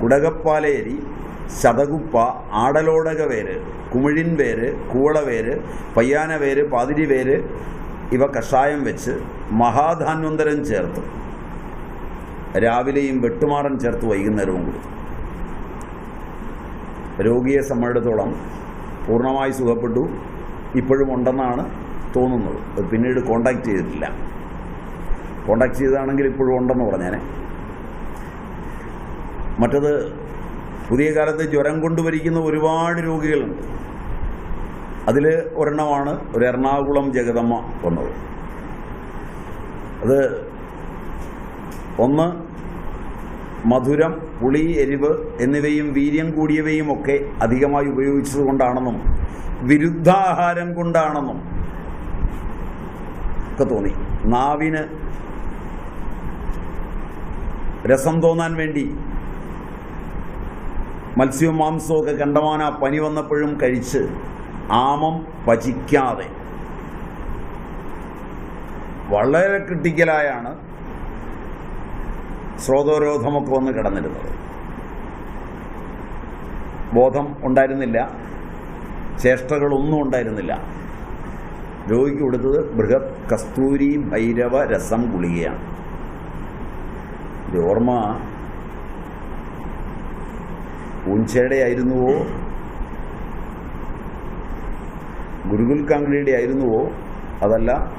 കുടകപ്പാലേരി ശതകുപ്പ ആടലോടക വേര് കുമിഴിൻ വേര് കൂളവേര് പയ്യാന വേര് പാതിരി വേര് ഇവ കഷായം വെച്ച് മഹാധാന്വന്തരം ചേർത്ത്. രാവിലെയും വെട്ടുമാറൻ ചേർത്ത് വൈകുന്നേരവും കൊടുത്തു. രോഗിയെ സംബന്ധിച്ചിടത്തോളം പൂർണമായി സുഖപ്പെട്ടു. ഇപ്പോഴും ഉണ്ടെന്നാണ് തോന്നുന്നത്. പിന്നീട് കോണ്ടാക്ട് ചെയ്തിട്ടില്ല. കോണ്ടാക്ട് ചെയ്താണെങ്കിൽ ഇപ്പോഴും ഉണ്ടെന്ന് പറഞ്ഞേനെ. മറ്റത് പുതിയ കാലത്ത് ജ്വരം കൊണ്ടുവരിക്കുന്ന ഒരുപാട് രോഗികളുണ്ട്. അതിൽ ഒരെണ്ണമാണ് ഒരു എറണാകുളം ജഗതമ്മ വന്നത്. അത് ഒന്ന് മധുരം പുളി എരിവ് എന്നിവയും വീര്യം കൂടിയവയും ഒക്കെ അധികമായി ഉപയോഗിച്ചത് കൊണ്ടാണെന്നും വിരുദ്ധാഹാരം കൊണ്ടാണെന്നും ഒക്കെ തോന്നി. നാവിന് രസം തോന്നാൻ വേണ്ടി മത്സ്യവും മാംസവും കണ്ടമാന പനി വന്നപ്പോഴും കഴിച്ച് ആമം പചിക്കാതെ. വളരെ ക്രിട്ടിക്കലായാണ് സ്രോതോരോധമൊക്കെ വന്ന് കിടന്നിരുന്നത്. ബോധം ഉണ്ടായിരുന്നില്ല. ചേഷ്ടകളൊന്നും ഉണ്ടായിരുന്നില്ല. രോഗിക്ക് കൊടുത്തത് ബൃഹത് കസ്തൂരി ഭൈരവ രസം ഗുളികയാണ്. ഇത് ഓർമ്മ പൂഞ്ചയുടെ ആയിരുന്നുവോ ഗുരുകുൽ കാംഗ്ലിയുടെ ആയിരുന്നുവോ അതല്ല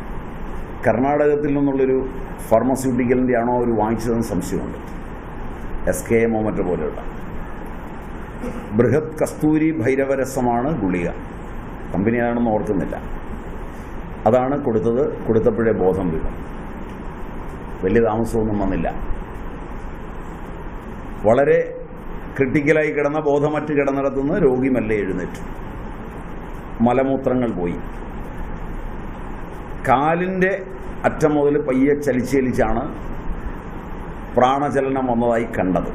കർണാടകത്തിൽ നിന്നുള്ളൊരു ഫാർമസ്യൂട്ടിക്കലിന്റെ ആണോ അവർ വാങ്ങിച്ചതെന്ന് സംശയമുണ്ട്. എസ് കെ എമ്മോ മറ്റോ പോലെയുള്ള ബൃഹത് കസ്തൂരി ഭൈരവരസമാണ് ഗുളിക. കമ്പനി ആണെന്ന് ഓർക്കുന്നില്ല. അതാണ് കൊടുത്തത് കൊടുത്തപ്പോഴേ ബോധം വീണു. വലിയ താമസമൊന്നും വന്നില്ല. വളരെ ക്രിട്ടിക്കലായി കിടന്ന ബോധമറ്റ് കിടന്നിടത്തുനിന്ന് രോഗി മെല്ലെ എഴുന്നേറ്റു. മലമൂത്രങ്ങൾ പോയി. കാലിന്റെ അറ്റം മുതൽ പയ്യെ ചലിച്ച് ചലിച്ചാണ് പ്രാണചലനം വന്നതായി കണ്ടത്.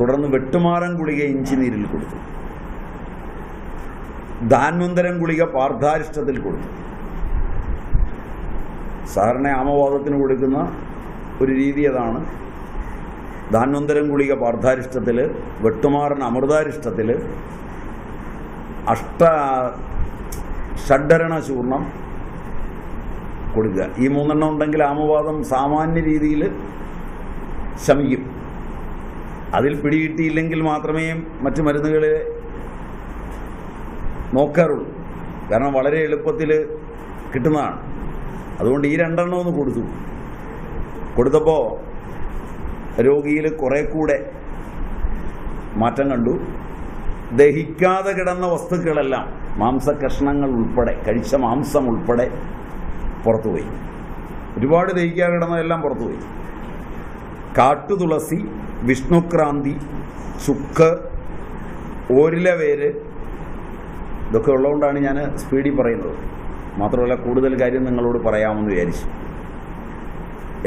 തുടർന്ന് വെട്ടുമാറൻ ഗുളിക ഇഞ്ചി നീരിൽ കൊടുത്തു. ധാന്വന്തരം ഗുളിക പാർദ്ധാരിഷ്ടത്തിൽ കൊടുത്തു. സാധാരണ ആമവാദത്തിന് കൊടുക്കുന്ന ഒരു രീതി അതാണ്. ധാന്വന്തരം ഗുളിക പാർദ്ധാരിഷ്ടത്തിൽ വെട്ടുമാറൻ അമൃതാരിഷ്ടത്തിൽ അഷ്ട ഷഡ്ഡരണ ചൂർണം കൊടുക്കുക. ഈ മൂന്നെണ്ണം ഉണ്ടെങ്കിൽ ആമവാദം സാമാന്യ രീതിയിൽ ശമിക്കും. അതിൽ പിടികിട്ടിയില്ലെങ്കിൽ മാത്രമേ മറ്റു മരുന്നുകൾ നോക്കാറുള്ളൂ. കാരണം വളരെ എളുപ്പത്തിൽ കിട്ടുന്നതാണ്. അതുകൊണ്ട് ഈ രണ്ടെണ്ണം ഒന്ന് കൊടുത്തു. കൊടുത്തപ്പോൾ രോഗിയിൽ കുറെ കൂടെ മാറ്റം കണ്ടു. ദഹിക്കാതെ കിടന്ന വസ്തുക്കളെല്ലാം മാംസകഷ്ണങ്ങൾ ഉൾപ്പെടെ കഴിച്ച മാംസം ഉൾപ്പെടെ പുറത്തുപോയി. ഒരുപാട് ദഹിക്കാതെ കിടന്നതെല്ലാം പുറത്തുപോയി. കാട്ടുതുളസി വിഷ്ണുക്രാന്തി ചുക്ക് ഓരിലവേര് ഇതൊക്കെ ഉള്ളതുകൊണ്ടാണ് ഞാൻ സ്പീഡിൽ പറയുന്നത്. മാത്രമല്ല കൂടുതൽ കാര്യം നിങ്ങളോട് പറയാമെന്ന് വിചാരിച്ചു.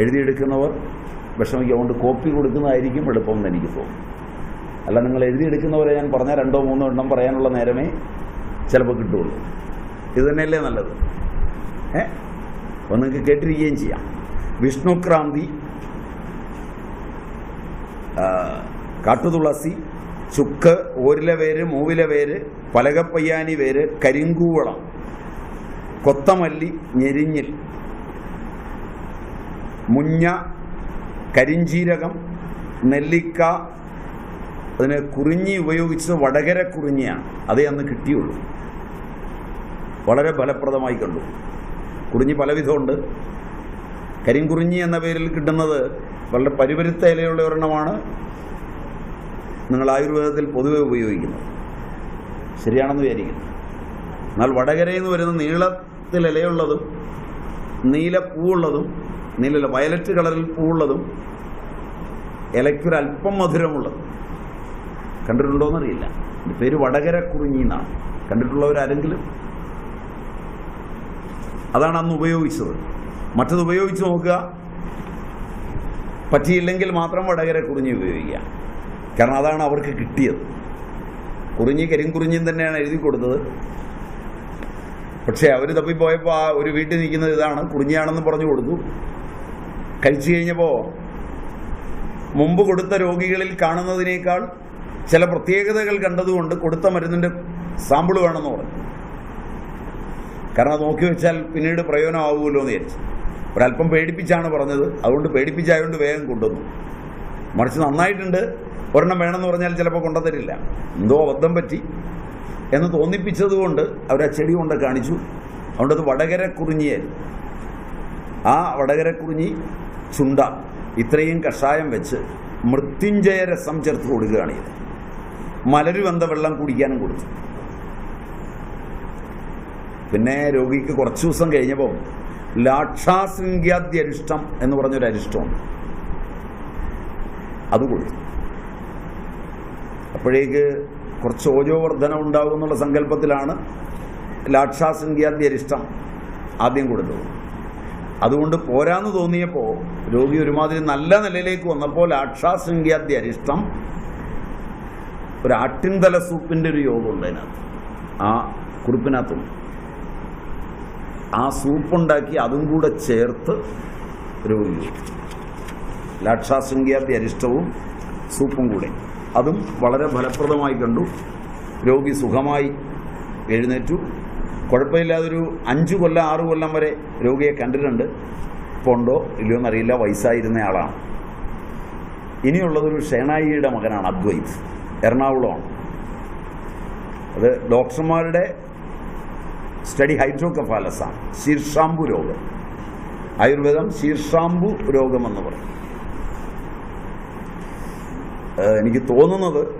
എഴുതിയെടുക്കുന്നവർ വിഷമിക്കൊണ്ട് കോപ്പി കൊടുക്കുന്നതായിരിക്കും എളുപ്പമെന്ന് എനിക്ക് തോന്നുന്നു. അല്ല നിങ്ങൾ എഴുതിയെടുക്കുന്നവരെ ഞാൻ പറഞ്ഞ രണ്ടോ മൂന്നോ എണ്ണം പറയാനുള്ള നേരമേ ചിലപ്പോൾ കിട്ടുള്ളൂ. ഇത് തന്നെയല്ലേ നല്ലത്? ഏ? അപ്പോൾ നിങ്ങൾക്ക് കേട്ടിരിക്കുകയും ചെയ്യാം. വിഷ്ണുക്രാന്തി കാട്ടുതുളസി ചുക്ക് ഓരില വേര് മൂവില വേര് പലകപ്പയ്യാനി വേര് കരിങ്കൂവളം കൊത്തമല്ലി ഞെരിഞ്ഞിൽ മുഞ്ഞ കരിഞ്ചീരകം നെല്ലിക്ക അതിന് കുറിഞ്ഞി ഉപയോഗിച്ചത് വടകര കുറിഞ്ഞിയാണ്. അതേ അന്ന് കിട്ടിയുള്ളൂ. വളരെ ഫലപ്രദമായി കണ്ടു. കുറിഞ്ഞി പലവിധമുണ്ട്. കരിങ്കുറിഞ്ഞി എന്ന പേരിൽ കിട്ടുന്നത് വളരെ പരിപരുത്ത ഇലയുള്ള ഒരെണ്ണമാണ്. നിങ്ങൾ ആയുർവേദത്തിൽ പൊതുവെ ഉപയോഗിക്കുന്നത്. ശരിയാണെന്ന് വിചാരിക്കുന്നു. എന്നാൽ വടകരയിൽ നിന്ന് വരുന്ന നീളത്തിൽ ഇലയുള്ളതും നീല നീല വയലറ്റ് കളറിൽ പൂവുള്ളതും ഇലയ്ക്കൊരല്പം മധുരമുള്ളതും. കണ്ടിട്ടുണ്ടോയെന്നറിയില്ല എന്റെ പേര് വടകര കുറിഞ്ഞി എന്നാണ്. കണ്ടിട്ടുള്ളവരാരെങ്കിലും? അതാണ് അന്ന് ഉപയോഗിച്ചത്. മറ്റത് ഉപയോഗിച്ച് നോക്കുക. പറ്റിയില്ലെങ്കിൽ മാത്രം വടകര കുറിഞ്ഞി ഉപയോഗിക്കുക. കാരണം അതാണ് അവർക്ക് കിട്ടിയത്. കുറിഞ്ഞി കരിങ്കുറിഞ്ഞിയും തന്നെയാണ് എഴുതി കൊടുത്തത്. പക്ഷേ അവർ തപ്പിപ്പോയപ്പോൾ ആ ഒരു വീട്ടിൽ നിൽക്കുന്നത് ഇതാണ്. കുറിഞ്ഞിയാണെന്ന് പറഞ്ഞു കൊടുത്തു. കഴിച്ചു കഴിഞ്ഞപ്പോൾ മുമ്പ് കൊടുത്ത രോഗികളിൽ കാണുന്നതിനേക്കാൾ ചില പ്രത്യേകതകൾ കണ്ടതുകൊണ്ട് കൊടുത്ത മരുന്നിന്റെ സാമ്പിൾ വേണമെന്ന് പറഞ്ഞു. കാരണം അത് നോക്കി വെച്ചാൽ പിന്നീട് പ്രയോജനമാവുമല്ലോ എന്ന് വിചാരിച്ചു. ഒരല്പം പേടിപ്പിച്ചാണ് പറഞ്ഞത്. അതുകൊണ്ട് പേടിപ്പിച്ചായതുകൊണ്ട് വേഗം കൊണ്ടുവന്നു. മറിച്ച് നന്നായിട്ടുണ്ട്. ഒരെണ്ണം വേണമെന്ന് പറഞ്ഞാൽ ചിലപ്പോൾ കൊണ്ടുതരില്ല. എന്തോ അബദ്ധം പറ്റി എന്ന് തോന്നിപ്പിച്ചതുകൊണ്ട് അവർ ആ ചെടി കൊണ്ട് കാണിച്ചു. അതുകൊണ്ട് അത് വടകര കുറിഞ്ഞിയായിരുന്നു ആ വടകര കുറിഞ്ഞി ചുണ്ട ഇത്രയും കഷായം വെച്ച് മൃത്യുഞ്ജയ രസം ചേർത്ത് കൊടുക്കുകയാണ് ഇത്. മലരു വന്ന വെള്ളം കുടിക്കാനും കൊടുത്തു. പിന്നെ രോഗിക്ക് കുറച്ച് ദിവസം കഴിഞ്ഞപ്പോൾ ലാക്ഷാശൃംഗ്യാദ്യ അരിഷ്ടം എന്ന് പറഞ്ഞൊരു അരിഷ്ടമുണ്ട് അത് കൊടുത്തു. അപ്പോഴേക്ക് കുറച്ച് ഓജോ ഉണ്ടാകും എന്നുള്ള സങ്കല്പത്തിലാണ് ലാക്ഷാശൃംഗ്യാദ്യ അരിഷ്ടം ആദ്യം കൊടുത്തത്. അതുകൊണ്ട് പോരാന്ന് തോന്നിയപ്പോൾ രോഗി ഒരുമാതിരി നല്ല നിലയിലേക്ക് വന്നപ്പോൾ ലാക്ഷാസംഖ്യാദ്യ അരിഷ്ടം ഒരു ആട്ടിൻതല സൂപ്പിന്റെ ഒരു യോഗമുണ്ട് അതിനകത്ത്. ആ കുറിപ്പിനകത്തും ആ സൂപ്പുണ്ടാക്കി അതും കൂടെ ചേർത്ത് രോഗി ലാക്ഷാസംഖ്യാദ്യ അരിഷ്ടവും സൂപ്പും കൂടെ. അതും വളരെ ഫലപ്രദമായി കണ്ടു. രോഗി സുഖമായി എഴുന്നേറ്റു. കുഴപ്പമില്ലാതൊരു അഞ്ച് കൊല്ലം ആറു കൊല്ലം വരെ രോഗിയെ കണ്ടിട്ടുണ്ട്. ഇപ്പോൾ ഉണ്ടോ? ഇല്ലയോ എന്നറിയില്ല. വയസ്സായിരുന്ന ആളാണ്. ഇനിയുള്ളതൊരു ഷേണായിയുടെ മകനാണ് അദ്വൈത്. എറണാകുളമാണ്. അത് ഡോക്ടർമാരുടെ സ്റ്റഡി ഹൈഡ്രോകഫാലസാണ്. ശീർഷാംബു രോഗം. ആയുർവേദം ശീർഷാംബു രോഗമെന്ന് പറയും. എനിക്ക് തോന്നുന്നത്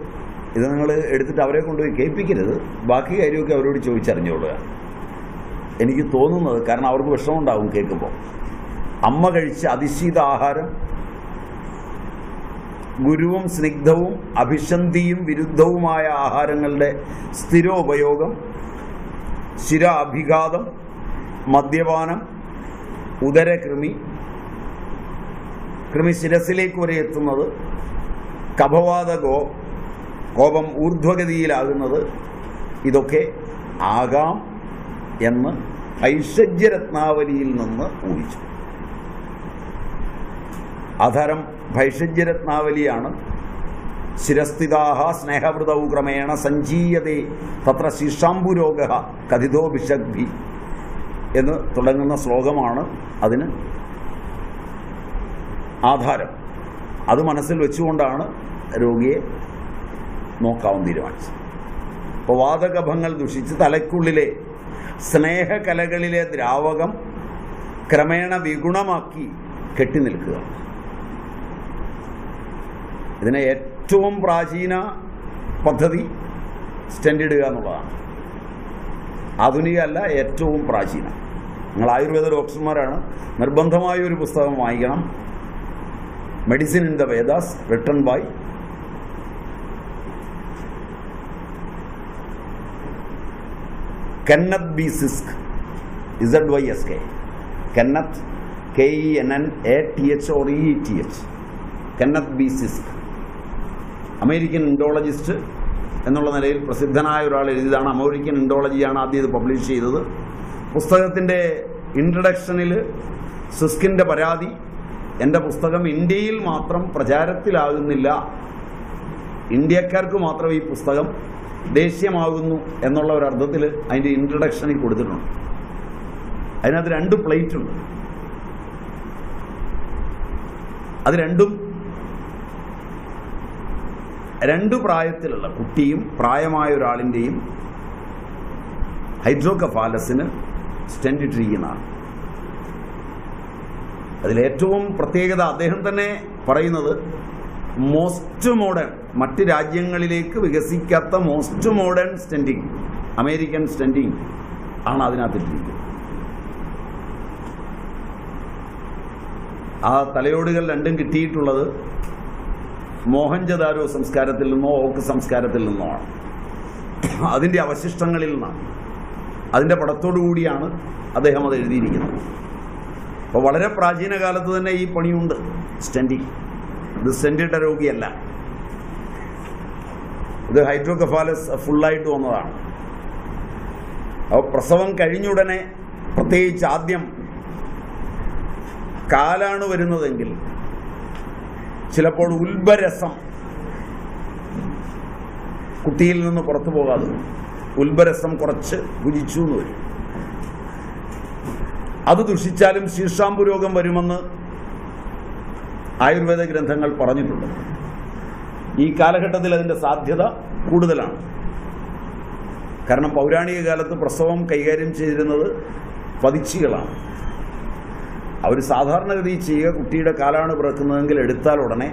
ഇത് നിങ്ങൾ എടുത്തിട്ട് അവരെ കൊണ്ടുപോയി കേൾപ്പിക്കരുത്. ബാക്കി കാര്യമൊക്കെ അവരോട് ചോദിച്ചറിഞ്ഞോളുക. എനിക്ക് തോന്നുന്നത് കാരണം അവർക്ക് വിഷമമുണ്ടാവും കേൾക്കുമ്പോൾ. അമ്മ കഴിച്ച അതിശീത ആഹാരം ഗുരുവും സ്നിഗ്ധവും അഭിഷന്ധിയും വിരുദ്ധവുമായ ആഹാരങ്ങളുടെ സ്ഥിരോപയോഗം ശിരാഭിഘാതം മദ്യപാനം ഉദരകൃമി കൃമി ശിരസിലേക്ക് വരെ എത്തുന്നത് കഭവാതകോ കോപം ഊർധ്വഗതിയിലാകുന്നത് ഇതൊക്കെ ആകാം എന്ന് ഭൈഷജ്യരത്നാവലിയിൽ നിന്ന് ഊഹിച്ചു. അധരം ഭൈഷജ്യരത്നാവലിയാണ് ശിരസ്ഥിതാഹ സ്നേഹവൃതൗ ക്രമേണ സഞ്ജീയതേ തത്ര ശിഷാംബുരോഗ കഥിതോ ഭിഷഗ്ഭി എന്ന് തുടങ്ങുന്ന ശ്ലോകമാണ് അതിന് ആധാരം. അത് മനസ്സിൽ വെച്ചുകൊണ്ടാണ് രോഗിയെ നോക്കാവും തീരുമാനിച്ചു. അപ്പോൾ വാതകഭങ്ങൾ ദുഷിച്ച് തലയ്ക്കുള്ളിലെ സ്നേഹകലകളിലെ ദ്രാവകം ക്രമേണ വിഗുണമാക്കി കെട്ടി നിൽക്കുക. ഇതിനെ ഏറ്റവും പ്രാചീന പദ്ധതി സ്റ്റെൻഡിടുക എന്നുള്ളതാണ്. ആധുനികമല്ല ഏറ്റവും പ്രാചീന. നിങ്ങൾ ആയുർവേദ ഡോക്ടർമാരാണ്. നിർബന്ധമായ ഒരു പുസ്തകം വായിക്കണം. Medicine in the Vedas written by Kenneth B Zysk Z Y S K Kenneth K E N N A T H or E T H Kenneth B Zysk American Indologist എന്നുള്ള നിലയിൽ പ്രസിദ്ധനായ ഒരാൾ എഴുതിയതാണ്. അമേരിക്കൻ ഇൻഡോളജിയാണ് ആദ്യം ഇത് publish ചെയ്തത്. പുസ്തകത്തിന്റെ ഇൻട്രഡക്ഷനിൽ സിസ്കിന്റെ പരാതി. എന്റെ പുസ്തകം ഇന്ത്യയിൽ മാത്രം പ്രചാരത്തിലാകുന്നില്ല. ഇന്ത്യക്കാർക്ക് മാത്രം ഈ പുസ്തകം ദേശീയമാകുന്നു എന്നുള്ള ഒരു അർത്ഥത്തിൽ അതിന്റെ ഇൻട്രഡക്ഷനിൽ കൊടുത്തിട്ടുണ്ട്. അതിനകത്ത് രണ്ട് പ്ലേറ്റ് ഉണ്ട്. അത് രണ്ടും രണ്ട് പ്രായത്തിലുള്ള കുട്ടിയും പ്രായമായ ഒരാളിന്റെയും ഹൈഡ്രോകഫാലസിന് സ്റ്റെൻഡ് ഇട്ടിരിക്കുന്നതാണ് അതിലേറ്റവും പ്രത്യേകത അദ്ദേഹം തന്നെ പറയുന്നത് മോസ്റ്റ് മോഡേൺ മറ്റ് രാജ്യങ്ങളിലേക്ക് വികസിക്കാത്ത most modern standing American standing ആണ് അതിനകത്തിട്ടിരിക്കുന്നത്. ആ തലയോടുകൾ രണ്ടും കിട്ടിയിട്ടുള്ളത് മോഹൻജദാരോ സംസ്കാരത്തിൽ നിന്നോ ഓക്ക് സംസ്കാരത്തിൽ നിന്നോ ആണ്. അതിന്റെ അവശിഷ്ടങ്ങളിൽ നിന്നാണ്. അതിന്റെ പടത്തോടു കൂടിയാണ് അദ്ദേഹം അത് എഴുതിയിരിക്കുന്നത്. അപ്പോൾ വളരെ പ്രാചീന കാലത്ത് തന്നെ ഈ പണിയുണ്ട് സ്റ്റെൻഡിങ് ഇത് സ്റ്റെൻഡിട്ട രോഗിയല്ല ഇത് ഹൈഡ്രോകഫാലസ് ഫുള്ളായിട്ട് വന്നതാണ് അപ്പോൾ പ്രസവം കഴിഞ്ഞുടനെ പ്രത്യേകിച്ച് ആദ്യം കാലാണ് വരുന്നതെങ്കിൽ ചിലപ്പോൾ ഉൽബരസം കുട്ടിയിൽ നിന്ന് പുറത്തു പോകാതെ. ഉൽബരസം കുറച്ച് ഭുജിച്ചു എന്ന് വരും അത് ദുഷിച്ചാലും ശീർഷാമ്പു രോഗം വരുമെന്ന് ആയുർവേദ ഗ്രന്ഥങ്ങൾ പറഞ്ഞിട്ടുണ്ട്. ഈ കാലഘട്ടത്തിൽ അതിന്റെ സാധ്യത കൂടുതലാണ്. കാരണം പൗരാണിക കാലത്ത് പ്രസവം കൈകാര്യം ചെയ്തിരുന്നത് പതിച്ചികളാണ്. അവർ സാധാരണഗതി ചെയ്യുക കുട്ടിയുടെ കാലാണ് പിറക്കുന്നതെങ്കിൽ എടുത്താൽ ഉടനെ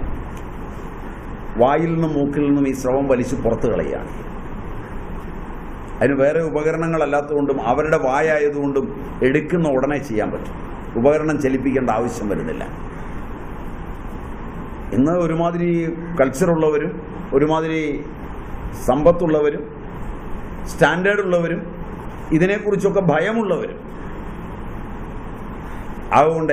വായിൽ നിന്നും മൂക്കിൽ നിന്നും ഈ സ്രവം വലിച്ചു പുറത്ത് കളയുകയാണ്. അതിന് വേറെ ഉപകരണങ്ങളല്ലാത്തതുകൊണ്ടും അവരുടെ വായായതുകൊണ്ടും എടുക്കുന്ന ഉടനെ ചെയ്യാൻ പറ്റും. ഉപകരണം ചലിപ്പിക്കേണ്ട ആവശ്യം വരുന്നില്ല. ഇന്ന് ഒരുമാതിരി കൾച്ചറുള്ളവരും ഒരുമാതിരി സമ്പത്തുള്ളവരും സ്റ്റാൻഡേർഡ് ഉള്ളവരും ഇതിനെക്കുറിച്ചൊക്കെ ഭയമുള്ളവരും. അതുകൊണ്ട്